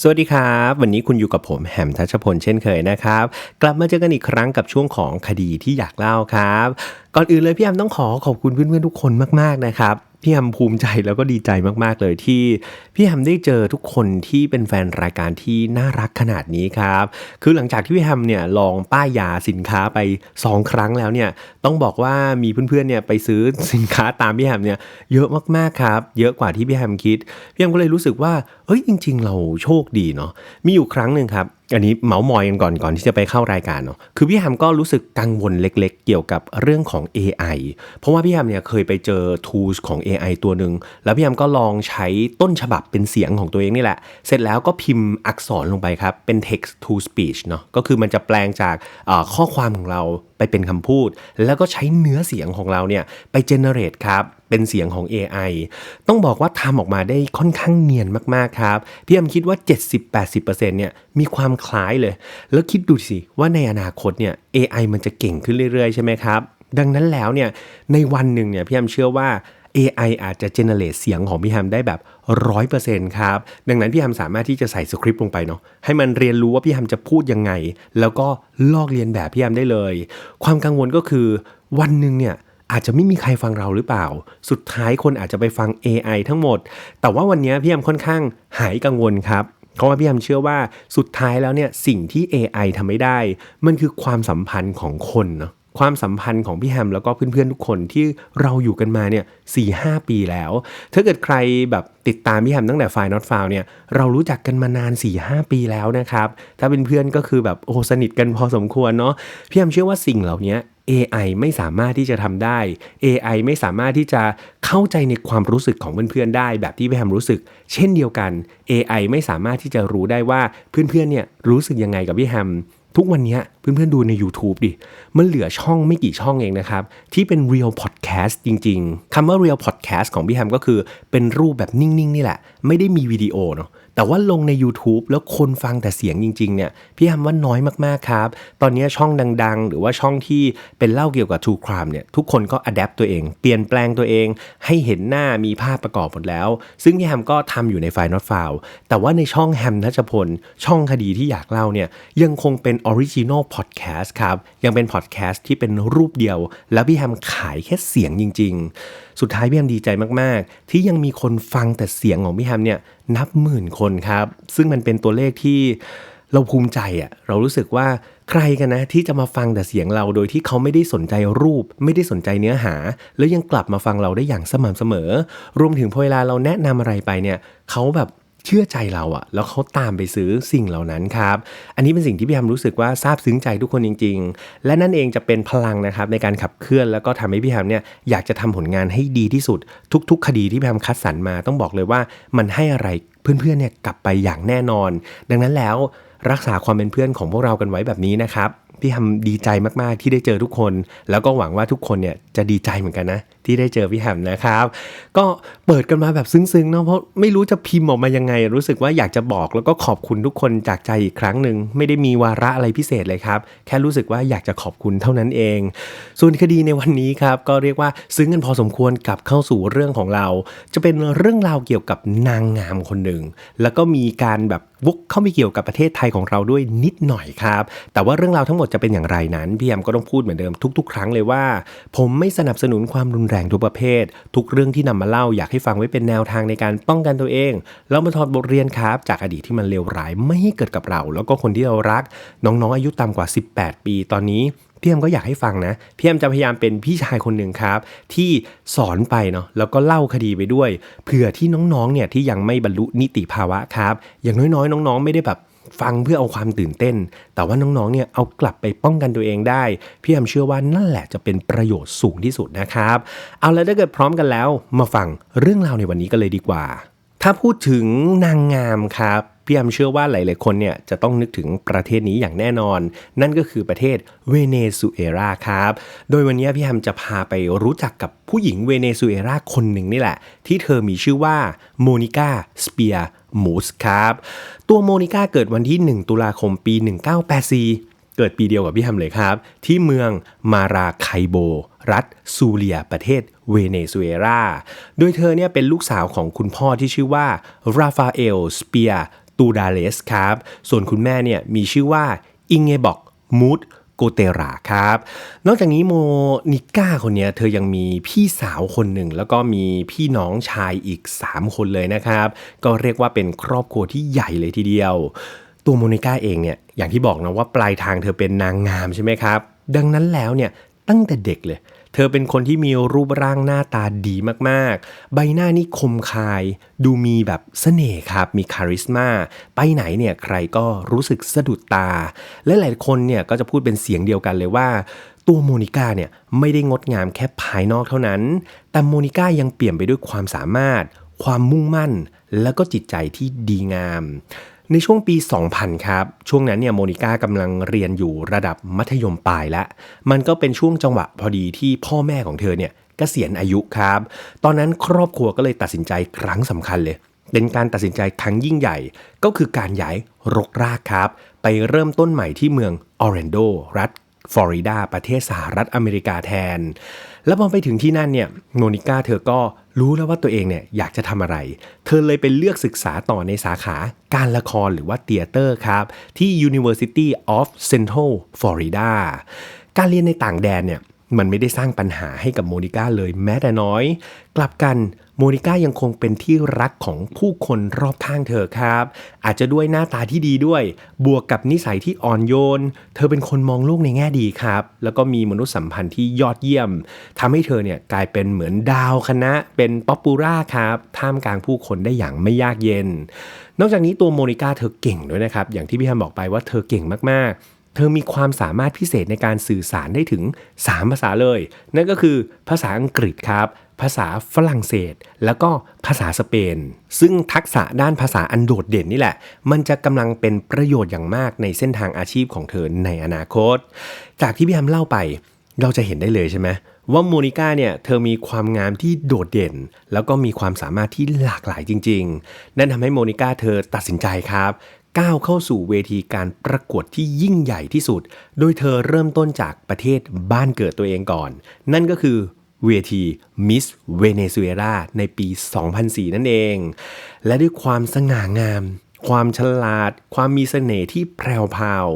สวัสดีครับ วันนี้คุณอยู่กับผมแหมทัชพลเช่นเคยนะครับ กลับมาเจอกันอีกครั้งกับช่วงของคดีที่อยากเล่าครับ ก่อนอื่นเลยพี่แอมต้องขอขอบคุณเพื่อนๆทุกคนมากๆนะครับพี่แฮมภูมิใจแล้วก็ดีใจมากๆเลยที่พี่แฮมได้เจอทุกคนที่เป็นแฟนรายการที่น่ารักขนาดนี้ครับ คือหลังจากที่พี่แฮมเนี่ยลองป้ายยาสินค้าไป 2 ครั้งแล้วเนี่ยต้องบอกว่ามีเพื่อนๆเนี่ยไปซื้อสินค้าตามพี่แฮมเนี่ยเยอะมากๆครับ เยอะกว่าที่พี่แฮมคิดพี่แฮมก็เลยรู้สึกว่าเอ้ยจริง ๆ เราโชคดีเนาะมีอยู่ครั้งหนึ่งครับ อันนี้เมาส์มอยกันก่อนก่อนที่จะไปเข้ารายการเนาะคือพี่แฮมก็รู้สึกกังวลเล็กๆ เกี่ยวกับเรื่องของ AI เพราะว่าพี่แฮมเนี่ยเคยไปเจอ tools ของ AI ตัวหนึ่งแล้วพี่แฮมก็ลองใช้ต้นฉบับเป็นเสียงของตัวเองนี่แหละ เสร็จแล้วก็พิมพ์อักษรลงไปครับ เป็น text to speech เนาะก็คือมันจะแปลงจากข้อความของเรา ไปเป็นคำพูด แล้วก็ใช้เนื้อเสียงของเราเนี่ยไปเจเนเรตครับเป็นเสียงของ AI ต้องบอกว่าทำออกมาได้ค่อนข้างเนียนมากๆครับ พี่แอมคิดว่า 70-80%เนี่ยมีความคล้ายเลย แล้วคิดดูสิว่าในอนาคตเนี่ย AI มันจะเก่งขึ้นเรื่อยๆ ใช่ไหมครับ ดังนั้นแล้วเนี่ยในวันหนึ่งเนี่ยพี่แอมเชื่อว่า AI อาจจะเจเนเรตเสียงของพี่แฮมได้แบบ 100%ครับ ดังนั้นพี่แฮมสามารถที่จะใส่สคริปต์ลงไปเนาะให้มันเรียนรู้ว่าพี่แฮมจะพูดยังไง แล้วก็ลอกเรียนแบบพี่แฮมได้เลย ความกังวลก็คือวันหนึ่งเนี่ยอาจจะไม่มีใครฟังเราหรือเปล่า สุดท้ายคนอาจจะไปฟัง AI ทั้งหมด แต่ว่าวันนี้พี่แอมค่อนข้างหายกังวลครับเพราะว่าพี่แอมเชื่อว่าสุดท้ายแล้วเนี่ยสิ่งที่ AI ทำไม่ได้ มันคือความสัมพันธ์ของคนเนาะ ความสัมพันธ์ของพี่แฮมแล้วก็เพื่อนๆทุกคนที่เราอยู่กันมาเนี่ยสี่ห้าปีแล้ว ถ้าเกิดใครแบบติดตามพี่แฮมตั้งแต่ไฟนอตฟาวเนี่ยเรารู้จักกันมานาน4ี่หปีแล้วนะครับ ถ้าเป็นเพื่อนก็คือแบบโอ้สนิทกันพอสมควรเนาะพี่แฮมเชื่อว่าสิ่งเหล่านี้ AI ไม่สามารถที่จะทำได้ AI ไม่สามารถที่จะเข้าใจในความรู้สึกของเพื่อนๆได้ แบบที่พี่แฮมรู้สึก เช่นเดียวกัน AI ไม่สามารถที่จะรู้ได้ว่าเพื่อนๆเนี่ยรู้สึกยังไงกับพี่แฮม ทุกวันนี้เพื่อนๆดูใน YouTube ดิ มันเหลือช่องไม่กี่ช่องเองนะครับ ที่เป็น Real Podcast จริง ๆคำว่า Real Podcast ของพี่แฮมก็คือเป็นรูปแบบนิ่ง ๆ นี่แหละ ไม่ได้มีวิดีโอเนาะ แต่ว่าลงใน YouTube แล้วคนฟังแต่เสียงจริงๆเนี่ยพี่ทำว่าน้อยมากๆครับ ตอนนี้ช่องดังๆ หรือว่าช่องที่เป็นเล่าเกี่ยวกับ True Crime เนี่ยทุกคนก็อัดแอปตัวเอง เปลี่ยนแปลงตัวเอง ให้เห็นหน้ามีภาพประกอบหมดแล้ว ซึ่งพี่แฮมก็ทำอยู่ในไฟล์ not f i l แต่ว่าในช่องแฮมนัชพล ช่องคดีที่อยากเล่าเนี่ยยังคงเป็นออริจินอลพอดแคสต์ครับยังเป็นพอดแคสต์ที่เป็นรูปเดียว แล้วพี่แฮมขายแค่เสียงจริง ๆสุดท้ายพี่แฮมดีใจมาก ๆ ที่ยังมีคนฟังแต่เสียงของพี่แฮมเนี่ยนับหมื่นคนครับ ซึ่งมันเป็นตัวเลขที่เราภูมิใจอะเรารู้สึกว่าใครกันนะที่จะมาฟังแต่เสียงเราโดยที่เขาไม่ได้สนใจรูป ไม่ได้สนใจเนื้อหา แล้วยังกลับมาฟังเราได้อย่างสม่ำเสมอ รวมถึงพอเวลาเราแนะนำอะไรไปเนี่ยเขาแบบ เชื่อใจเราอะแล้วเขาตามไปซื้อสิ่งเหล่านั้นครับ อันนี้เป็นสิ่งที่พี่แฮมรู้สึกว่าซาบซึ้งใจทุกคนจริง ๆ และนั่นเองจะเป็นพลังนะครับในการขับเคลื่อนแล้วก็ทำให้พี่แฮมเนี่ยอยากจะทำผลงานให้ดีที่สุด ทุก ๆ คดีที่พี่แฮมคัดสรรมาต้องบอกเลยว่ามันให้อะไรเพื่อนๆเนี่ยกลับไปอย่างแน่นอน ดังนั้นแล้วรักษาความเป็นเพื่อนของพวกเรากันไว้แบบนี้นะครับพี่ทำดีใจมากๆที่ได้เจอทุกคน แล้วก็หวังว่าทุกคนเนี่ยจะดีใจเหมือนกันนะที่ได้เจอพี่แฮมนะครับ ก็เปิดกันมาแบบซึ้งๆเนาะเพราะไม่รู้จะพิมพ์ออกมายังไง รู้สึกว่าอยากจะบอกแล้วก็ขอบคุณทุกคนจากใจอีกครั้งหนึ่งไม่ได้มีวาระอะไรพิเศษเลยครับ แค่รู้สึกว่าอยากจะขอบคุณเท่านั้นเอง ส่วนคดีในวันนี้ครับก็เรียกว่าซึ้งกันพอสมควรกับเข้าสู่เรื่องของเรา จะเป็นเรื่องราวเกี่ยวกับนางงามคนหนึ่งแล้วก็มีการแบบวกเข้าไปเกี่ยวกับประเทศไทยของเราด้วยนิดหน่อยครับ แต่ว่าเรื่องราวทั้งหมดจะเป็นอย่างไรนั้นพี่แอมก็ต้องพูดเหมือนเดิมทุก ๆ ครั้งเลยว่า ผมไม่สนับสนุนความรุนแรงทุกประเภท ทุกเรื่องที่นำมาเล่าอยากให้ฟังไว้เป็นแนวทางในการป้องกันตัวเอง แล้วมาถอดบทเรียนครับ จากอดีตที่มันเลวร้ายไม่ให้เกิดกับเรา แล้วก็คนที่เรารัก น้องๆอายุต่ำกว่า 18 ปีตอนนี้พี่แอมก็อยากให้ฟังนะพี่แอมจะพยายามเป็นพี่ชายคนหนึ่งครับ ที่สอนไปเนาะแล้วก็เล่าคดีไปด้วยเผื่อที่น้องๆเนี่ยที่ยังไม่บรรลุนิติภาวะครับ อย่างน้อยๆ น้องๆ ไม่ได้แบบ ฟังเพื่อเอาความตื่นเต้น แต่ว่าน้องๆเนี่ยเอากลับไปป้องกันตัวเองได้ พี่แอมเชื่อว่านั่นแหละจะเป็นประโยชน์สูงที่สุดนะครับ เอาแล้วถ้าเกิดพร้อมกันแล้ว มาฟังเรื่องราวในวันนี้กันเลยดีกว่า ถ้าพูดถึงนางงามครับพี่แอมเชื่อว่าหลาย ๆ คนเนี่ยจะต้องนึกถึงประเทศนี้อย่างแน่นอน นั่นก็คือประเทศเวเนซุเอลาครับ โดยวันนี้พี่แอมจะพาไปรู้จักกับผู้หญิงเวเนซุเอลาคนหนึ่งนี่แหละ ที่เธอมีชื่อว่าโมนิกาสเปีย มูสครับ ตัวโมนิก้าเกิดวันที่ 1 ตุลาคมปี 1984 เกิดปีเดียวกับพี่แฮมเลยครับ ที่เมืองมาราไคโบ รัฐซูเลียประเทศเวเนซุเอลา โดยเธอเนี่ยเป็นลูกสาวของคุณพ่อที่ชื่อว่าราฟาเอลสเปียตูดาเลสครับ ส่วนคุณแม่เนี่ยมีชื่อว่าอิงเงบอกมูด กเตราครับ นอกจากนี้โมนิก้าคนนี้เธอยังมีพี่สาวคนหนึ่ง แล้วก็มีพี่น้องชายอีก 3 คนเลยนะครับ ก็เรียกว่าเป็นครอบครัวที่ใหญ่เลยทีเดียว ตัวโมนิก้าเองเนี่ยอย่างที่บอกนะว่าปลายทางเธอเป็นนางงามใช่ไหมครับ ดังนั้นแล้วเนี่ยตั้งแต่เด็กเลยเธอเป็นคนที่มีรูปร่างหน้าตาดีมากๆ ใบหน้านี่คมคาย ดูมีแบบเสน่ห์ครับ มีคาริสมา ไปไหนเนี่ยใครก็รู้สึกสะดุดตา และหลายคนเนี่ยก็จะพูดเป็นเสียงเดียวกันเลยว่า ตัวโมนิก้าเนี่ยไม่ได้งดงามแค่ภายนอกเท่านั้น แต่โมนิก้ายังเปลี่ยนไปด้วยความสามารถ ความมุ่งมั่น แล้วก็จิตใจที่ดีงาม ในช่วงปี 2000 ครับ ช่วงนั้นเนี่ยโมนิก้ากำลังเรียนอยู่ระดับมัธยมปลายแล้ว มันก็เป็นช่วงจังหวะพอดีที่พ่อแม่ของเธอเนี่ยเกษียณอายุครับ ตอนนั้นครอบครัวก็เลยตัดสินใจครั้งสำคัญเลย เป็นการตัดสินใจครั้งยิ่งใหญ่ ก็คือการย้ายรกรากครับ ไปเริ่มต้นใหม่ที่เมืองออร์แลนโด รัฐฟลอริดา ประเทศสหรัฐอเมริกาแทน แล้วพอไปถึงที่นั่นเนี่ยโมนิก้าเธอก็ รู้แล้วว่าตัวเองเนี่ยอยากจะทำอะไร เธอเลยไปเลือกศึกษาต่อในสาขาการละครหรือว่าเตียเตอร์ครับ ที่ University of Central Florida การเรียนในต่างแดนเนี่ยมันไม่ได้สร้างปัญหาให้กับโมนิก้าเลยแม้แต่น้อย กลับกัน โมนิก้ายังคงเป็นที่รักของผู้คนรอบข้างเธอครับ อาจจะด้วยหน้าตาที่ดีด้วย บวกกับนิสัยที่อ่อนโยน เธอเป็นคนมองโลกในแง่ดีครับ แล้วก็มีมนุษยสัมพันธ์ที่ยอดเยี่ยมทำให้เธอเนี่ยกลายเป็นเหมือนดาวคณะเป็นป๊อปปูล่าครับท่ามกลางผู้คนได้อย่างไม่ยากเย็น นอกจากนี้ตัวโมนิก้าเธอเก่งด้วยนะครับ อย่างที่พี่ฮัมบอกไปว่าเธอเก่งมากๆเธอมีความสามารถพิเศษในการสื่อสารได้ถึง 3 ภาษาเลย นั่นก็คือภาษาอังกฤษครับ ภาษาฝรั่งเศส แล้วก็ภาษาสเปน ซึ่งทักษะด้านภาษาอันโดดเด่นนี่แหละ มันจะกำลังเป็นประโยชน์อย่างมากในเส้นทางอาชีพของเธอในอนาคต จากที่พี่ฮัมเล่าไป เราจะเห็นได้เลยใช่ไหมว่าโมนิก้าเนี่ยเธอมีความงามที่โดดเด่น แล้วก็มีความสามารถที่หลากหลายจริง ๆ นั่นทำให้โมนิก้าเธอตัดสินใจครับก้าวเข้าสู่เวทีการประกวดที่ยิ่งใหญ่ที่สุด โดยเธอเริ่มต้นจากประเทศบ้านเกิดตัวเองก่อน นั่นก็คือ เวที Miss Venezuela ในปี 2004 นั่นเอง และด้วยความสง่างาม ความฉลาด ความมีเสน่ห์ที่แพรวพาว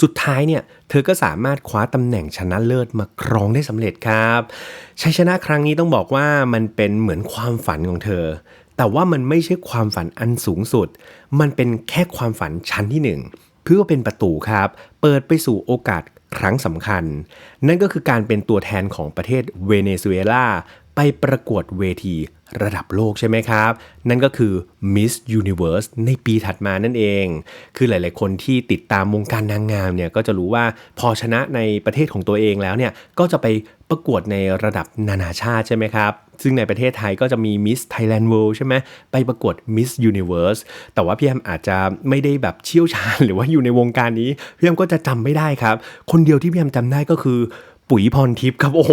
สุดท้ายเนี่ย เธอก็สามารถคว้าตำแหน่งชนะเลิศมาครองได้สำเร็จครับชัยชนะครั้งนี้ต้องบอกว่ามันเป็นเหมือนความฝันของเธอ แต่ว่ามันไม่ใช่ความฝันอันสูงสุด มันเป็นแค่ความฝันชั้นที่หนึ่งเพื่อเป็นประตูครับ เปิดไปสู่โอกาส ครั้งสำคัญ นั่นก็คือการเป็นตัวแทนของประเทศเวเนซุเอลา ไปประกวดเวทีระดับโลกใช่ไหมครับ นั่นก็คือ Miss Universe ในปีถัดมานั่นเอง คือหลาย ๆ คนที่ติดตามวงการนางงามเนี่ยก็จะรู้ว่าพอชนะในประเทศของตัวเองแล้วเนี่ยก็จะไปประกวดในระดับนานาชาติใช่ไหมครับ ซึ่งในประเทศไทยก็จะมี Miss Thailand World ใช่ไหมไปประกวด Miss Universe แต่ว่าพี่แอมอาจจะไม่ได้แบบเชี่ยวชาญหรือว่าอยู่ในวงการนี้พี่แอมก็จะจำไม่ได้ครับ คนเดียวที่พี่แอมจำได้ก็คือ ปุ๋ยพรทิพย์ครับโอ้โห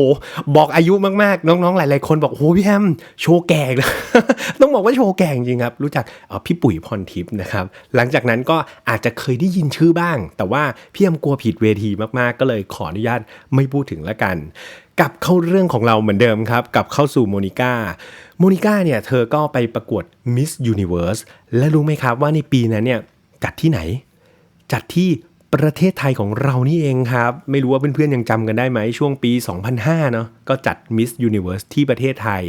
บอกอายุมากๆ น้องๆ หลายๆคนบอกโอ้พี่แฮมโชว์แก่เลยต้องบอกว่าโชว์แก่จริงครับรู้จักพี่ปุ๋ยพรทิพย์นะครับหลังจากนั้นก็อาจจะเคยได้ยินชื่อบ้าง แต่ว่าพี่แฮมกลัวผิดเวทีมากๆ ก็เลยขออนุญาตไม่พูดถึงละกันกลับเข้าเรื่องของเราเหมือนเดิมครับกลับเข้าสู่โมนิก้าโมนิก้าเนี่ยเธอก็ไปประกวด Miss Universe และรู้ไหมครับว่าในปีนั้นเนี่ยจัดที่ไหน จัดที่ ประเทศไทยของเรานี่เองครับ ไม่รู้ว่าเพื่อนๆยังจำกันได้ไหมช่วงปี 2005 เนาะก็จัด Miss Universe ที่ประเทศไทย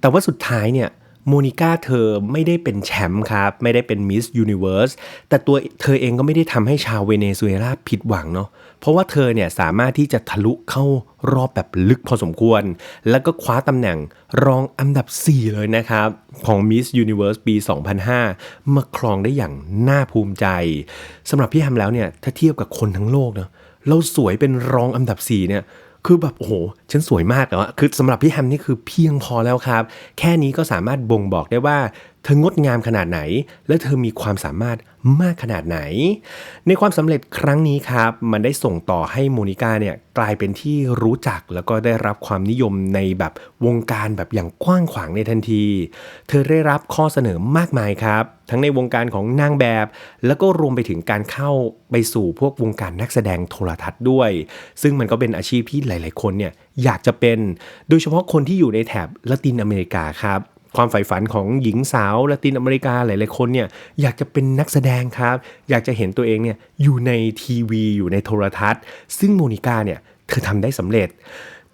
แต่ว่าสุดท้ายเนี่ย โมนิก้าเธอไม่ได้เป็นแชมป์ครับ ไม่ได้เป็น Miss Universe แต่ตัวเธอเองก็ไม่ได้ทำให้ชาวเวเนซุเอลาผิดหวังเนาะเพราะว่าเธอเนี่ยสามารถที่จะทะลุเข้ารอบแบบลึกพอสมควร แล้วก็คว้าตำแหน่งรองอันดับ 4 เลยนะครับ ของ Miss Universe ปี 2005 มาครองได้อย่างน่าภูมิใจสำหรับพี่แฮมแล้วเนี่ยถ้าเทียบกับคนทั้งโลกเนาะเราสวยเป็นรองอันดับ 4 เนี่ย คือแบบโอ้โหฉันสวยมากแล้วอะคือสำหรับพี่แฮมนี่คือเพียงพอแล้วครับ แค่นี้ก็สามารถบ่งบอกได้ว่า ธองดงามขนาดไหน และเธอมีความสามารถมากขนาดไหน ในความสำเร็จครั้งนี้ครับ มันได้ส่งต่อให้โมนิกาเนี่ยกลายเป็นที่รู้จักแล้วก็ได้รับความนิยมในแบบวงการแบบอย่างกว้างขวางในทันที เธอได้รับข้อเสนอมากมายครับ ทั้งในวงการของนางแบบ แล้วก็รวมไปถึงการเข้าไปสู่พวกวงการนักแสดงโทรทัศน์ด้วย ซึ่งมันก็เป็นอาชีพที่หลาย ๆ คนเนี่ยอยากจะเป็น โดยเฉพาะคนที่อยู่ในแถบละตินอเมริกาครับ ความใฝ่ฝันของหญิงสาวละตินอเมริกาหลาย ๆ คนเนี่ยอยากจะเป็นนักแสดงครับ อยากจะเห็นตัวเองเนี่ยอยู่ในทีวีอยู่ในโทรทัศน์ ซึ่งโมนิกาเนี่ยเธอทำได้สำเร็จ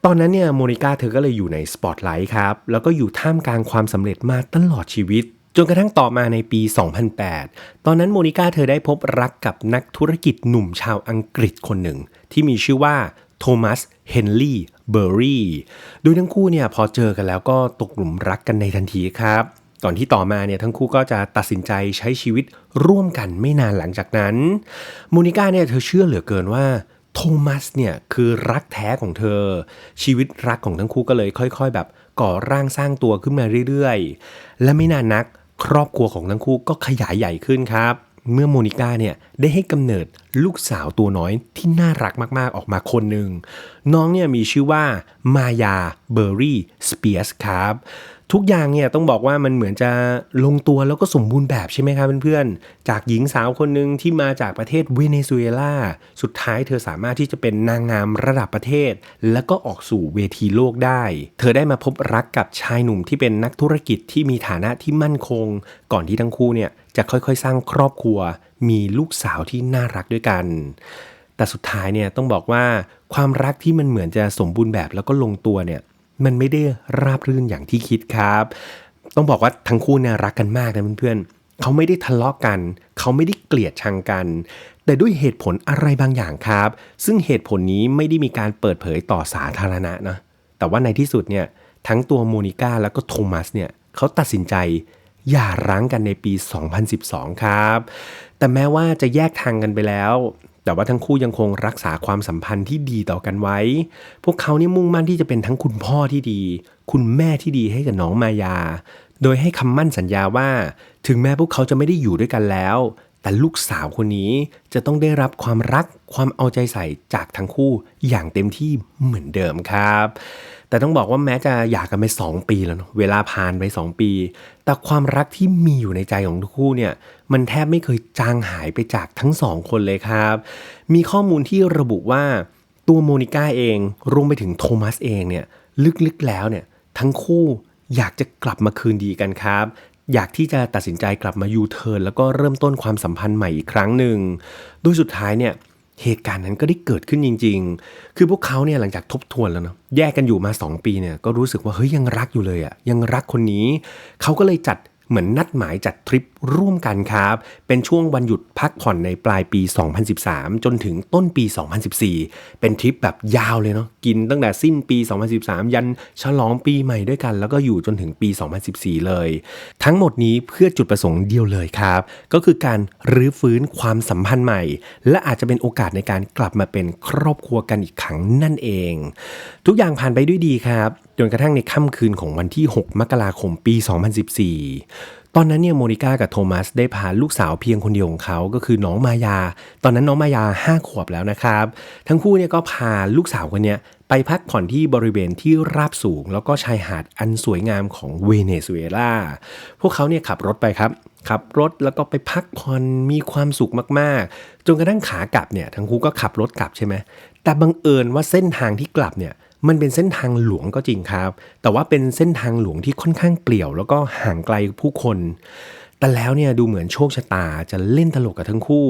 ตอนนั้นเนี่ยโมนิกาเธอก็เลยอยู่ในสปอตไลท์ครับ แล้วก็อยู่ท่ามกลางความสำเร็จมาตลอดชีวิต จนกระทั่งต่อมาในปี 2008 ตอนนั้นโมนิกาเธอได้พบรักกับนักธุรกิจหนุ่มชาวอังกฤษคนหนึ่ง ที่มีชื่อว่าโทมัสเฮนรี่ เบอร์รี่โดยทั้งคู่เนี่ยพอเจอกันแล้วก็ตกหลุมรักกันในทันทีครับ ก่อนที่ต่อมาเนี่ยทั้งคู่ก็จะตัดสินใจใช้ชีวิตร่วมกันไม่นานหลังจากนั้นโมนิกาเนี่ยเธอเชื่อเหลือเกินว่าโทมัสเนี่ยคือรักแท้ของเธอ ชีวิตรักของทั้งคู่ก็เลยค่อย ๆ แบบก่อร่างสร้างตัวขึ้นมาเรื่อยๆ และไม่นานนักครอบครัวของทั้งคู่ก็ขยายใหญ่ขึ้นครับ เมื่อโมนิก้าเนี่ยได้ให้กำเนิดลูกสาวตัวน้อยที่น่ารักมากๆออกมาคนหนึ่ง น้องเนี่ยมีชื่อว่ามายาเบอร์รี่สเปียสครับทุกอย่างเนี่ยต้องบอกว่ามันเหมือนจะลงตัวแล้วก็สมบูรณ์แบบใช่ไหมครับเพื่อนๆ จากหญิงสาวคนหนึ่งที่มาจากประเทศเวเนซุเอลา สุดท้ายเธอสามารถที่จะเป็นนางงามระดับประเทศ แล้วก็ออกสู่เวทีโลกได้ เธอได้มาพบรักกับชายหนุ่มที่เป็นนักธุรกิจที่มีฐานะที่มั่นคง ก่อนที่ทั้งคู่เนี่ย จะค่อยๆ สร้างครอบครัว มีลูกสาวที่น่ารักด้วยกัน แต่สุดท้ายเนี่ยต้องบอกว่าความรักที่มันเหมือนจะสมบูรณ์แบบแล้วก็ลงตัวเนี่ยมันไม่ได้ราบรื่นอย่างที่คิดครับ ต้องบอกว่าทั้งคู่เนี่ยรักกันมากนะเพื่อนๆเขาไม่ได้ทะเลาะกกัน เขาไม่ได้เกลียดชังกัน แต่ด้วยเหตุผลอะไรบางอย่างครับ ซึ่งเหตุผลนี้ไม่ได้มีการเปิดเผยต่อสาธารณะนะแต่ว่าในที่สุดเนี่ยทั้งตัวโมนิก้าแล้วก็โทมัสเนี่ยเขาตัดสินใจ หย่าร้างกันในปี 2012 ครับ แต่แม้ว่าจะแยกทางกันไปแล้ว แต่ว่าทั้งคู่ยังคงรักษาความสัมพันธ์ที่ดีต่อกันไว้ พวกเขานี่มุ่งมั่นที่จะเป็นทั้งคุณพ่อที่ดี คุณแม่ที่ดีให้กับน้องมายา โดยให้คำมั่นสัญญาว่า ถึงแม้พวกเขาจะไม่ได้อยู่ด้วยกันแล้ว แต่ลูกสาวคนนี้จะต้องได้รับความรัก ความเอาใจใส่จากทั้งคู่อย่างเต็มที่เหมือนเดิมครับ แต่ต้องบอกว่าแม้จะหย่ากันไป2 ปีแล้วเนอะเวลาผ่านไป 2 ปี แต่ความรักที่มีอยู่ในใจของทั้งคู่เนี่ยมันแทบไม่เคยจางหายไปจากทั้งสองคนเลยครับ มีข้อมูลที่ระบุว่าตัวโมนิก้าเองรวมไปถึงโทมัสเองเนี่ยลึกๆแล้วเนี่ยทั้งคู่อยากจะกลับมาคืนดีกันครับ อยากที่จะตัดสินใจกลับมายูเทิร์นแล้วก็เริ่มต้นความสัมพันธ์ใหม่อีกครั้งหนึ่งโดยสุดท้ายเนี่ย เหตุการณ์นั้นก็ได้เกิดขึ้นจริง ๆ คือพวกเขาเนี่ยหลังจากทบทวนแล้วเนาะแยกกันอยู่มา 2 ปีเนี่ยก็รู้สึกว่าเฮ้ยยังรักอยู่เลยอะยังรักคนนี้ เขาก็เลยจัด เหมือนนัดหมายจัดทริปร่วมกันครับ เป็นช่วงวันหยุดพักผ่อนในปลายปี 2013 จนถึงต้นปี 2014 เป็นทริปแบบยาวเลยเนาะกินตั้งแต่สิ้นปี 2013 ยันฉลองปีใหม่ด้วยกัน แล้วก็อยู่จนถึงปี 2014 เลย ทั้งหมดนี้เพื่อจุดประสงค์เดียวเลยครับ ก็คือการรื้อฟื้นความสัมพันธ์ใหม่ และอาจจะเป็นโอกาสในการกลับมาเป็นครอบครัวกันอีกครั้งนั่นเอง ทุกอย่างผ่านไปด้วยดีครับจนกระทั่งในค่ำคืนของวันที่ 6 มกราคมปี 2014 ตอนนั้นเนี่ยโมนิก้ากับโทมัสได้พาลูกสาวเพียงคนเดียวของเขาก็คือน้องมายา ตอนนั้นน้องมายา 5 ขวบแล้วนะครับ ทั้งคู่เนี่ยก็พาลูกสาวคนเนี้ยไปพักผ่อนที่บริเวณที่ราบสูง แล้วก็ชายหาดอันสวยงามของเวเนซุเอลา พวกเขาเนี่ยขับรถไปครับ ขับรถแล้วก็ไปพักผ่อนมีความสุขมากๆ จนกระทั่งขากลับเนี่ยทั้งคู่ก็ขับรถกลับใช่ไหมแต่บังเอิญว่าเส้นทางที่กลับเนี่ย มันเป็นเส้นทางหลวงก็จริงครับ แต่ว่าเป็นเส้นทางหลวงที่ค่อนข้างเปลี่ยว แล้วก็ห่างไกลผู้คน แต่แล้วเนี่ยดูเหมือนโชคชะตาจะเล่นตลกกับทั้งคู่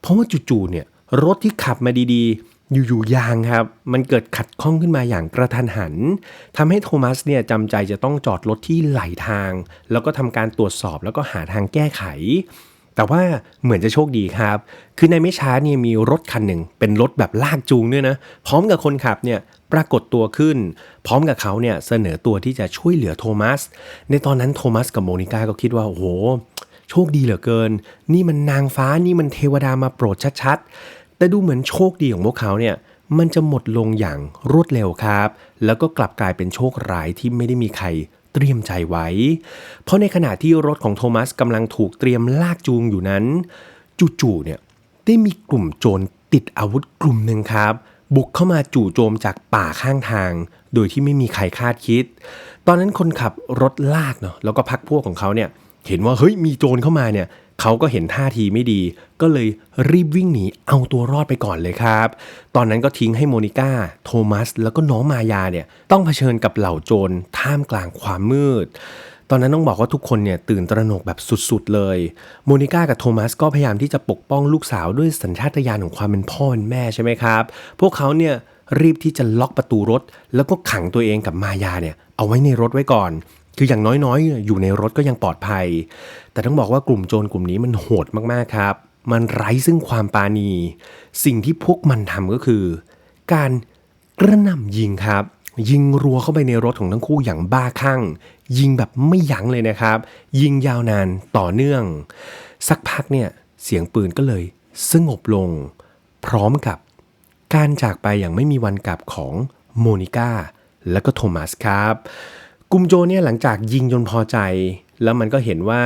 เพราะว่าจู่ๆเนี่ยรถที่ขับมาดีๆ อยู่ๆยางครับ มันเกิดขัดข้องขึ้นมาอย่างกระทันหันทำให้โทมัสเนี่ยจำใจจะต้องจอดรถที่ไหลทาง แล้วก็ทำการตรวจสอบแล้วก็หาทางแก้ไขแต่ว่าเหมือนจะโชคดีครับ คือในไม่ช้าเนี่ยมีรถคันหนึ่งเป็นรถแบบลากจูงด้วยนะ พร้อมกับคนขับเนี่ย ปรากฏตัวขึ้น พร้อมกับเขาเนี่ยเสนอตัวที่จะช่วยเหลือโทมัส ในตอนนั้นโทมัสกับโมนิก้าก็คิดว่า โอ้โห โชคดีเหลือเกิน นี่มันนางฟ้านี่มันเทวดามาโปรดชัดๆ แต่ดูเหมือนโชคดีของพวกเขาเนี่ยมันจะหมดลงอย่างรวดเร็วครับ แล้วก็กลับกลายเป็นโชคร้ายที่ไม่ได้มีใครเตรียมใจไว้ เพราะในขณะที่รถของโทมัสกำลังถูกเตรียมลากจูงอยู่นั้น จู่ๆเนี่ยได้มีกลุ่มโจรติดอาวุธกลุ่มหนึ่งครับ บุกเข้ามาจู่โจมจากป่าข้างทาง โดยที่ไม่มีใครคาดคิด ตอนนั้นคนขับรถลากเนาะแล้วก็พักพวกของเขาเนี่ยเห็นว่าเฮ้ยมีโจรเข้ามาเนี่ยเขาก็เห็นท่าทีไม่ดี ก็เลยรีบวิ่งหนีเอาตัวรอดไปก่อนเลยครับ ตอนนั้นก็ทิ้งให้โมนิก้า โทมัส แล้วก็น้องมายาเนี่ยต้องเผชิญกับเหล่าโจรท่ามกลางความมืด ตอนนั้นต้องบอกว่าทุกคนเนี่ยตื่นตระหนกแบบสุดๆเลย โมนิก้ากับโทมัสก็พยายามที่จะปกป้องลูกสาวด้วยสัญชาตญาณของความเป็นพ่อเป็นแม่ใช่ไหมครับ พวกเขาเนี่ยรีบที่จะล็อกประตูรถ แล้วก็ขังตัวเองกับมายาเนี่ยเอาไว้ในรถไว้ก่อน คืออย่างน้อยๆ อยู่ในรถก็ยังปลอดภัย แต่ต้องบอกว่ากลุ่มโจรกลุ่มนี้มันโหดมากๆครับ มันไร้ซึ่งความปาณี สิ่งที่พวกมันทำก็คือ การกระหน่ำยิงครับยิงรัวเข้าไปในรถของทั้งคู่อย่างบ้าคลั่ง ยิงแบบไม่ยั้งเลยนะครับ ยิงยาวนานต่อเนื่อง สักพักเนี่ยเสียงปืนก็เลยสงบลง พร้อมกับการจากไปอย่างไม่มีวันกลับของโมนิก้าและก็โทมัสครับกุมโจเนี่ยหลังจากยิงจนพอใจ แล้วมันก็เห็นว่า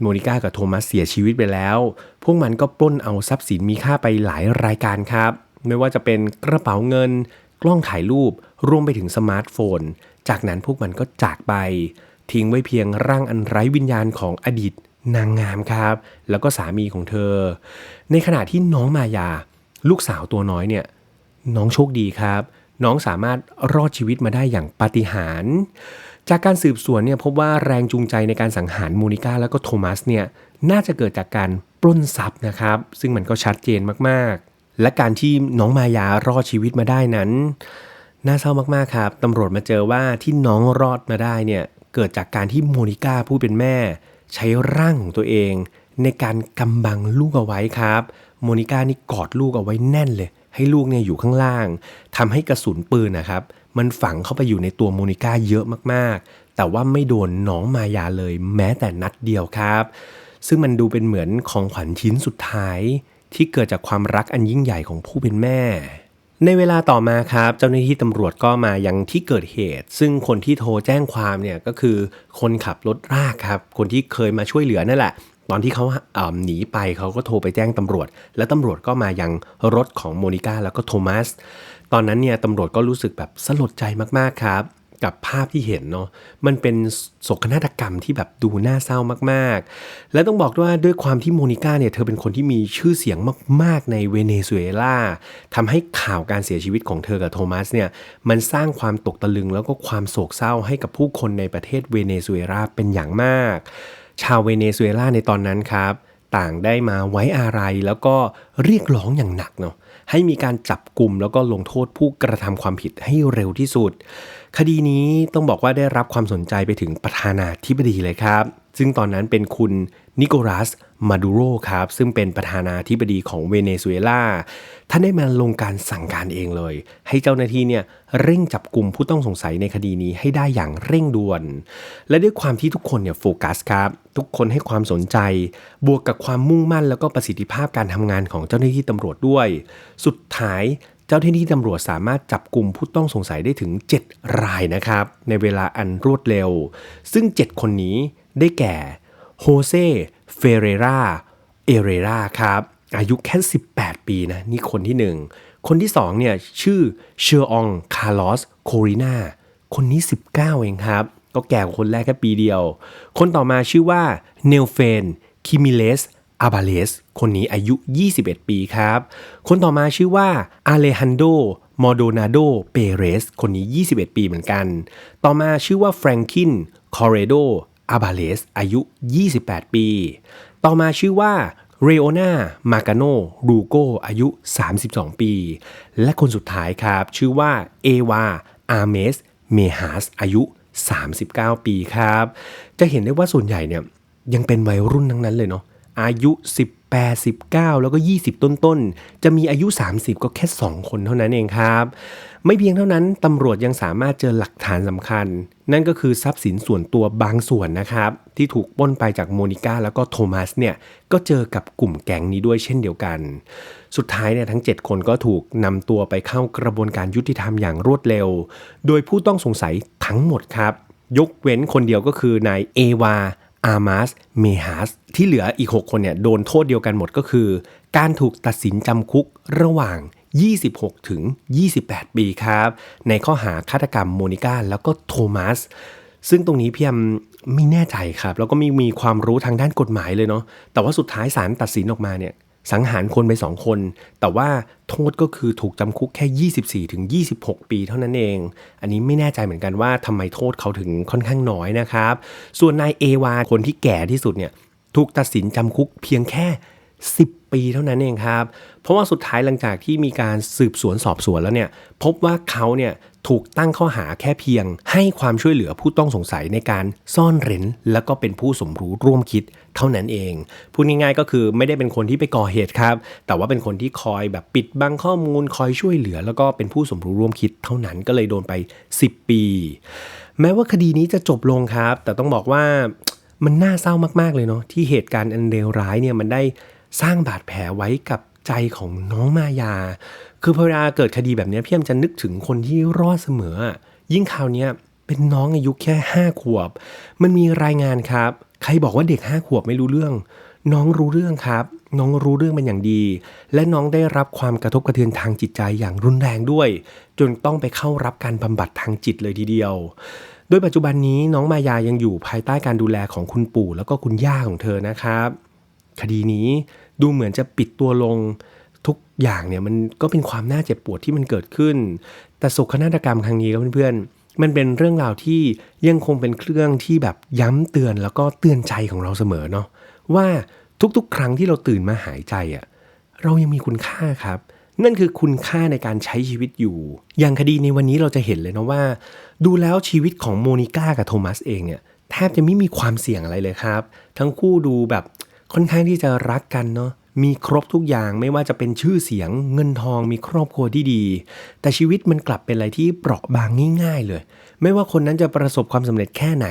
โมนิก้ากับโทมัสเสียชีวิตไปแล้ว พวกมันก็ปล้นเอาทรัพย์สินมีค่าไปหลายรายการครับ ไม่ว่าจะเป็นกระเป๋าเงิน กล้องถ่ายรูป รวมไปถึงสมาร์ทโฟน จากนั้นพวกมันก็จากไป ทิ้งไว้เพียงร่างอันไร้วิญญาณของอดีตนางงามครับ แล้วก็สามีของเธอ ในขณะที่น้องมายา ลูกสาวตัวน้อยเนี่ย น้องโชคดีครับ น้องสามารถรอดชีวิตมาได้อย่างปาฏิหาริย์จากการสืบสวนเนี่ยพบว่าแรงจูงใจในการสังหารโมนิก้าแล้วก็โทมัสเนี่ยน่าจะเกิดจากการปล้นทรัพย์นะครับ ซึ่งมันก็ชัดเจนมากๆ และการที่น้องมายารอดชีวิตมาได้นั้น น่าเศร้ามากๆครับตำรวจมาเจอว่าที่น้องรอดมาได้เนี่ย เกิดจากการที่โมนิก้าผู้เป็นแม่ ใช้ร่างของตัวเอง ในการกำบังลูกเอาไว้ครับ โมนิก้านี่กอดลูกเอาไว้แน่นเลย ให้ลูกเนี่ยอยู่ข้างล่างทำให้กระสุนปืนนะครับ มันฝังเข้าไปอยู่ในตัวโมนิก้าเยอะมากๆ แต่ว่าไม่โดนน้องมายาเลย แม้แต่นัดเดียวครับ ซึ่งมันดูเป็นเหมือนของขวัญชิ้นสุดท้าย ที่เกิดจากความรักอันยิ่งใหญ่ของผู้เป็นแม่ ในเวลาต่อมาครับเจ้าหน้าที่ตำรวจก็มายังที่เกิดเหตุ ซึ่งคนที่โทรแจ้งความเนี่ยก็คือคนขับรถรากครับคนที่เคยมาช่วยเหลือนั่นแหละตอนที่เขาอ่าหนีไปเขาก็โทรไปแจ้งตำรวจ และตำรวจก็มายังรถของโมนิก้าแล้วก็โทมัส ตอนนั้นเนี่ยตำรวจก็รู้สึกแบบสลดใจมากๆครับ กับภาพที่เห็นเนาะมันเป็นโศกนาฏกรรมที่แบบดูน่าเศร้ามากๆ และต้องบอกว่าด้วยความที่โมนิก้าเนี่ยเธอเป็นคนที่มีชื่อเสียงมากๆในเวเนซุเอลาทำให้ข่าวการเสียชีวิตของเธอกับโทมัสเนี่ยมันสร้างความตกตะลึงแล้วก็ความโศกเศร้าให้กับผู้คนในประเทศเวเนซุเอลาเป็นอย่างมาก ชาวเวเนซุเอลาในตอนนั้นครับต่างได้มาไว้อาลัยแล้วก็เรียกร้องอย่างหนักเนาะให้มีการจับกลุ่มแล้วก็ลงโทษผู้กระทำความผิดให้เร็วที่สุด คดีนี้ต้องบอกว่าได้รับความสนใจไปถึงประธานาธิบดีเลยครับ ซึ่งตอนนั้นเป็นคุณนิโคลัสมาดูโรครับ ซึ่งเป็นประธานาธิบดีของเวเนซุเอลาท่านได้มาลงการสั่งการเองเลย ให้เจ้าหน้าที่เนี่ยเร่งจับกลุ่มผู้ต้องสงสัยในคดีนี้ให้ได้อย่างเร่งด่วน และด้วยความที่ทุกคนเนี่ยโฟกัสครับ ทุกคนให้ความสนใจ บวกกับความมุ่งมั่นแล้วก็ประสิทธิภาพการทำงานของเจ้าหน้าที่ตำรวจด้วย สุดท้าย เจ้าหน้าที่ตำรวจสามารถจับกลุ่มผู้ต้องสงสัยได้ถึง 7 รายนะครับ ในเวลาอันรวดเร็ว ซึ่ง 7 คนนี้ได้แก่โฮเซเฟเรราเอเรราครับ อายุแค่ 18 ปีนะ นี่คนที่ 1 คนที่ 2 เนี่ย ชื่อเชอองคาร์ลอสโครินาคนนี้ 19 เองครับ ก็แก่กว่าคนแรกแค่ปีเดียว คนต่อมาชื่อว่าเนลเฟนคิมิเลส อาบาเลส คนนี้อายุ 21 ปีครับ คนต่อมาชื่อว่าอาเลฮันโด มอโดนาโด เปเรส คนนี้ 21 ปีเหมือนกัน ต่อมาชื่อว่าแฟรงคิน คอเรโด อาบาเลส อายุ 28 ปี ต่อมาชื่อว่าเรโอนามากาโน รูโก อายุ 32 ปี และคนสุดท้ายครับ ชื่อว่า เอวา อาเมส เมฮาส อายุ 39 ปีครับ จะเห็นได้ว่าส่วนใหญ่เนี่ยยังเป็นวัยรุ่นทั้งนั้นเลยเนาะ อายุ 18 19 แล้วก็ 20 ต้นๆ จะมีอายุ 30 ก็แค่ 2 คนเท่านั้นเองครับ ไม่เพียงเท่านั้นตำรวจยังสามารถเจอหลักฐานสำคัญ นั่นก็คือทรัพย์สินส่วนตัวบางส่วนนะครับ ที่ถูกป้นไปจากโมนิก้าแล้วก็โทมัสเนี่ยก็เจอกับกลุ่มแก๊งนี้ด้วยเช่นเดียวกัน สุดท้ายเนี่ยทั้ง 7 คนก็ถูกนำตัวไปเข้ากระบวนการยุติธรรมอย่างรวดเร็ว โดยผู้ต้องสงสัยทั้งหมดครับ ยกเว้นคนเดียวก็คือนายเอวา อาร์มาส เมฮัสที่เหลืออีก 6 คนเนี่ยโดนโทษเดียวกันหมดก็คือ การถูกตัดสินจำคุกระหว่าง 26 ถึง 28 ปีครับ ในข้อหาฆาตกรรมโมนิก้าแล้วก็โทมัส ซึ่งตรงนี้พี่ยมไม่แน่ใจครับ แล้วก็ไม่มีความรู้ทางด้านกฎหมายเลยเนาะแต่ว่าสุดท้ายศาลตัดสินออกมาเนี่ย สังหารคนไปสองคน แต่ว่าโทษก็คือถูกจำคุกแค่ 24ถึง26 ปีเท่านั้นเอง อันนี้ไม่แน่ใจเหมือนกันว่าทำไมโทษเขาถึงค่อนข้างน้อยนะครับ ส่วนนายเอวาคนที่แก่ที่สุดเนี่ยถูกตัดสินจำคุกเพียงแค่ 10 ปีเท่านั้นเองครับ เพราะว่าสุดท้ายหลังจากที่มีการสืบสวนสอบสวนแล้วเนี่ยพบว่าเขาเนี่ย ถูกตั้งข้อหาแค่เพียง ให้ความช่วยเหลือผู้ต้องสงสัยในการซ่อนเร้น แล้วก็เป็นผู้สมรู้ร่วมคิดเท่านั้นเอง พูดง่ายๆก็คือไม่ได้เป็นคนที่ไปก่อเหตุครับ แต่ว่าเป็นคนที่คอยแบบปิดบังข้อมูล คอยช่วยเหลือ แล้วก็เป็นผู้สมรู้ร่วมคิดเท่านั้นก็เลยโดนไป 10 ปี แม้ว่าคดีนี้จะจบลงครับ แต่ต้องบอกว่ามันน่าเศร้ามากๆเลยเนาะที่เหตุการณ์อันเลวร้ายเนี่ยมันได้สร้างบาดแผลไว้กับใจของน้องมายา คือพอเวลาเกิดคดีแบบนี้พี่แอมจะนึกถึงคนที่รอดเสมอ ยิ่งคราวนี้เป็นน้องอายุแค่ห้าขวบ มันมีรายงานครับ ใครบอกว่าเด็กห้าขวบไม่รู้เรื่อง น้องรู้เรื่องครับ น้องรู้เรื่องเป็นอย่างดี และน้องได้รับความกระทบกระเทือนทางจิตใจอย่างรุนแรงด้วย จนต้องไปเข้ารับการบำบัดทางจิตเลยทีเดียว โดยปัจจุบันนี้น้องมายายังอยู่ภายใต้การดูแลของคุณปู่แล้วก็คุณย่าของเธอนะครับ คดีนี้ดูเหมือนจะปิดตัวลง ทุกอย่างเนี่ยมันก็เป็นความน่าเจ็บปวดที่มันเกิดขึ้น แต่โศกนาฏกรรมครั้งนี้ครับเพื่อนๆ มันเป็นเรื่องราวที่ยังคงเป็นเครื่องที่แบบย้ำเตือนแล้วก็เตือนใจของเราเสมอเนาะว่าทุกๆ ครั้งที่เราตื่นมาหายใจอะ่ะเรายังมีคุณค่าครับ นั่นคือคุณค่าในการใช้ชีวิตอยู่ อย่างคดีในวันนี้เราจะเห็นเลยนะว่า ดูแล้วชีวิตของโมนิก้ากับโทมัสเองเนี่ยแทบจะไม่มีความเสี่ยงอะไรเลยครับ ทั้งคู่ดูแบบค่อนข้างที่จะรักกันเนาะ มีครบทุกอย่างไม่ว่าจะเป็นชื่อเสียงเงินทองมีครอบครัวที่ดี แต่ชีวิตมันกลับเป็นอะไรที่เปราะบางง่ายๆเลย ไม่ว่าคนนั้นจะประสบความสำเร็จแค่ไหน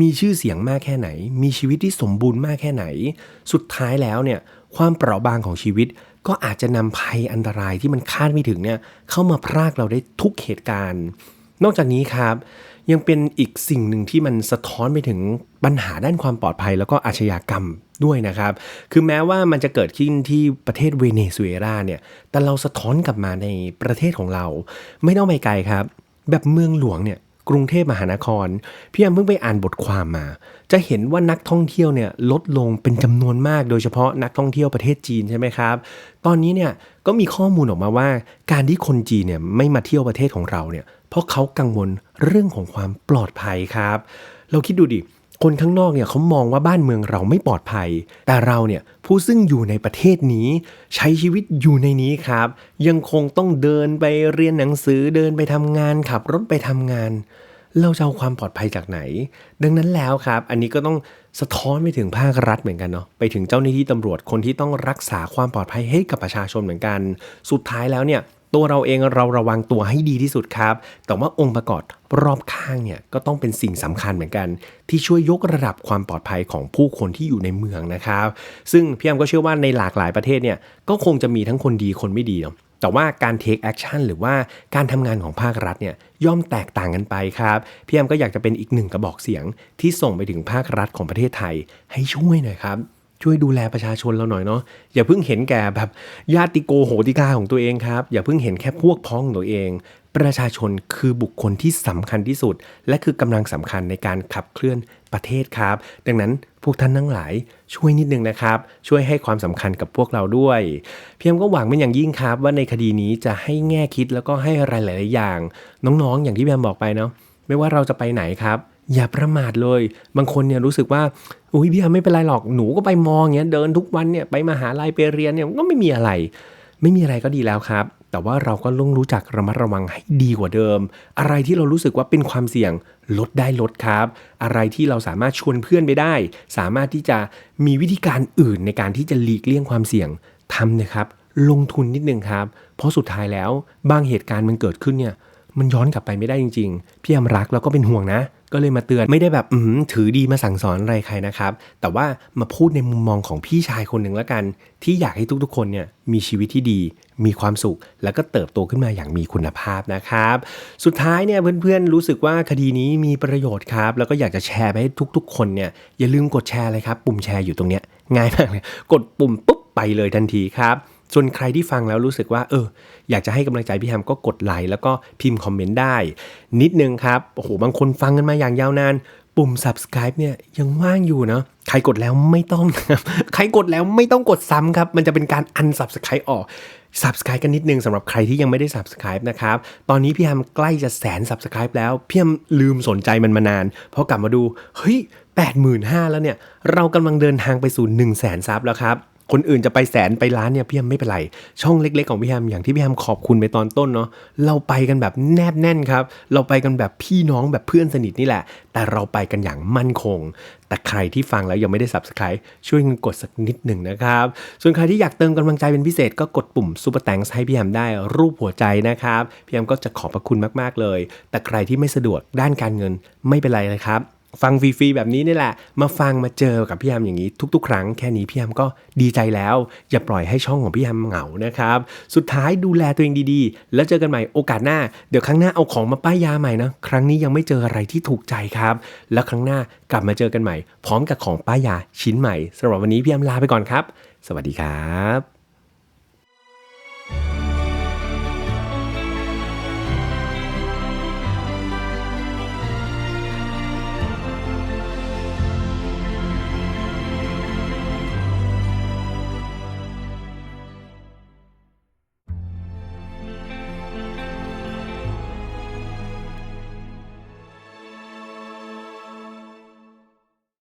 มีชื่อเสียงมากแค่ไหน มีชีวิตที่สมบูรณ์มากแค่ไหน สุดท้ายแล้วเนี่ยความเปราะบางของชีวิต ก็อาจจะนำภัยอันตรายที่มันคาดไม่ถึงเนี่ยเข้ามาพรากเราได้ทุกเหตุการณ์ นอกจากนี้ครับ ยังเป็นอีกสิ่งหนึ่งที่มันสะท้อนไปถึงปัญหาด้านความปลอดภัยแล้วก็อาชญากรรมด้วยนะครับ คือแม้ว่ามันจะเกิดขึ้นที่ประเทศเวเนซุเอลาเนี่ย แต่เราสะท้อนกลับมาในประเทศของเรา ไม่ต้องไปไกลครับ แบบเมืองหลวงเนี่ยกรุงเทพมหานคร พี่แอมเพิ่งไปอ่านบทความมา จะเห็นว่านักท่องเที่ยวเนี่ยลดลงเป็นจำนวนมาก โดยเฉพาะนักท่องเที่ยวประเทศจีนใช่ไหมครับ ตอนนี้เนี่ยก็มีข้อมูลออกมาว่า การที่คนจีนเนี่ยไม่มาเที่ยวประเทศของเราเนี่ยเพราะเขากังวล เรื่องของความปลอดภัยครับ เราคิดดูดิ คนข้างนอกเนี่ยเขามองว่าบ้านเมืองเราไม่ปลอดภัย แต่เราเนี่ยผู้ซึ่งอยู่ในประเทศนี้ ใช้ชีวิตอยู่ในนี้ครับ ยังคงต้องเดินไปเรียนหนังสือเดินไปทำงานขับรถไปทำงานเราจะเอาความปลอดภัยจากไหน ดังนั้นแล้วครับ อันนี้ก็ต้องสะท้อนไปถึงภาครัฐเหมือนกันเนาะ ไปถึงเจ้าหน้าที่ตำรวจคนที่ต้องรักษาความปลอดภัยให้กับประชาชนเหมือนกัน สุดท้ายแล้วเนี่ย ตัวเราเองเราระวังตัวให้ดีที่สุดครับ แต่ว่าองค์ประกอบรอบข้างเนี่ยก็ต้องเป็นสิ่งสำคัญเหมือนกัน ที่ช่วยยกระดับความปลอดภัยของผู้คนที่อยู่ในเมืองนะครับ ซึ่งพี่แอมก็เชื่อว่าในหลากหลายประเทศเนี่ยก็คงจะมีทั้งคนดีคนไม่ดีเนาะแต่ว่าการ take action หรือว่าการทำงานของภาครัฐเนี่ยย่อมแตกต่างกันไปครับ พี่แอมก็อยากจะเป็นอีกหนึ่งกระบอกเสียงที่ส่งไปถึงภาครัฐของประเทศไทยให้ช่วยหน่อยครับ ช่วยดูแลประชาชนเราหน่อยเนาะอย่าเพิ่งเห็นแก่แบบญาติโกโหติกาของตัวเองครับอย่าเพิ่งเห็นแค่พวกพ้องตัวเอง ประชาชนคือบุคคลที่สำคัญที่สุด และคือกำลังสำคัญในการขับเคลื่อนประเทศครับ ดังนั้นพวกท่านทั้งหลายช่วยนิดนึงนะครับ ช่วยให้ความสำคัญกับพวกเราด้วย เพียงก็หวังเป็นอย่างยิ่งครับ ว่าในคดีนี้จะให้แง่คิดแล้วก็ให้รายหลาย ๆ อย่าง น้อง ๆ อย่างที่พี่แอมบอกไปเนาะไม่ว่าเราจะไปไหนครับ อย่าประมาทเลย บางคนเนี่ยรู้สึกว่าอุ้ยพี่แอไม่เป็นไรหรอกหนูก็ไปมองเงี้ยเดินทุกวันเนี่ยไปมหาลัยไปเรียนเนี่ยก็ไม่มีอะไร ไม่มีอะไรก็ดีแล้วครับ แต่ว่าเราก็ต้องรู้จักระมัดระวังให้ดีกว่าเดิม อะไรที่เรารู้สึกว่าเป็นความเสี่ยงลดได้ลดครับ อะไรที่เราสามารถชวนเพื่อนไปได้ สามารถที่จะมีวิธีการอื่นในการที่จะหลีกเลี่ยงความเสี่ยงทำนะครับ ลงทุนนิดนึงครับ เพราะสุดท้ายแล้วบางเหตุการณ์มันเกิดขึ้นเนี่ยมันย้อนกลับไปไม่ได้จริง ๆ พี่แอมรักแล้วก็เป็นห่วงนะ ก็เลยมาเตือนไม่ได้แบบอืถือดีมาสั่งสอนอะไรใครนะครับ แต่ว่ามาพูดในมุมมองของพี่ชายคนหนึ่งแล้วกัน ที่อยากให้ทุกๆ คนเนี่ยมีชีวิตที่ดี มีความสุข แล้วก็เติบโตขึ้นมาอย่างมีคุณภาพนะครับ สุดท้ายเนี่ยเพื่อนๆ รู้สึกว่าคดีนี้มีประโยชน์ครับ แล้วก็อยากจะแชร์ไปให้ทุกๆ คนเนี่ยอย่าลืมกดแชร์เลยครับ ปุ่มแชร์อยู่ตรงเนี้ยง่ายมากเลยกดปุ่มปุ๊บไปเลยทันทีครับ ส่วนใครที่ฟังแล้วรู้สึกว่าเอออยากจะให้กำลังใจพี่แฮมก็กดไลค์แล้วก็พิมพ์คอมเมนต์ได้ นิดนึงครับโอ้โหบางคนฟังกันมาอย่างยาวนานปุ่ม subscribe เนี่ยยังว่างอยู่เนาะใครกดแล้วไม่ต้องครับใครกดแล้วไม่ต้องกดซ้ำครับ มันจะเป็นการ unsubscribe ออก subscribe กันนิดนึงสำหรับใครที่ยังไม่ได้ subscribe นะครับ ตอนนี้พี่แฮมใกล้จะแสน subscribe แล้ว พี่แฮมลืมสนใจมันมานานพอกลับมาดู เฮ้ย 85,000 แล้วเนี่ย เรากำลังเดินทางไปสู่ 1 0 0 0 0แสนซับแล้วครับ คนอื่นจะไปแสนไปล้านเนี่ยพี่แฮมไม่เป็นไร ช่องเล็กๆของพี่แฮมอย่างที่พี่แฮมขอบคุณไปตอนต้นเนาะเราไปกันแบบแนบแน่นครับ เราไปกันแบบพี่น้องแบบเพื่อนสนิทนี่แหละ แต่เราไปกันอย่างมั่นคง แต่ใครที่ฟังแล้วยังไม่ได้ subscribe ช่วยกดสักนิดหนึ่งนะครับ ส่วนใครที่อยากเติมกำลังใจเป็นพิเศษก็กดปุ่ม Super Thanks ให้พี่แฮมได้รูปหัวใจนะครับพี่แฮมก็จะขอบพระคุณมากๆเลย แต่ใครที่ไม่สะดวกด้านการเงินไม่เป็นไรนะครับ ฟังฟรีๆแบบนี้นี่แหละ มาฟังมาเจอกับพี่แฮมอย่างนี้ทุก ๆ ครั้งแค่นี้พี่แฮมก็ดีใจแล้ว อย่าปล่อยให้ช่องของพี่แฮมเหงานะครับ สุดท้ายดูแลตัวเองดีๆ แล้วเจอกันใหม่โอกาสหน้า เดี๋ยวครั้งหน้าเอาของมาป้ายยาใหม่นะครั้งนี้ยังไม่เจออะไรที่ถูกใจครับ แล้วครั้งหน้ากลับมาเจอกันใหม่ พร้อมกับของป้ายยาชิ้นใหม่สำหรับวันนี้พี่แฮมลาไปก่อนครับ สวัสดีครับ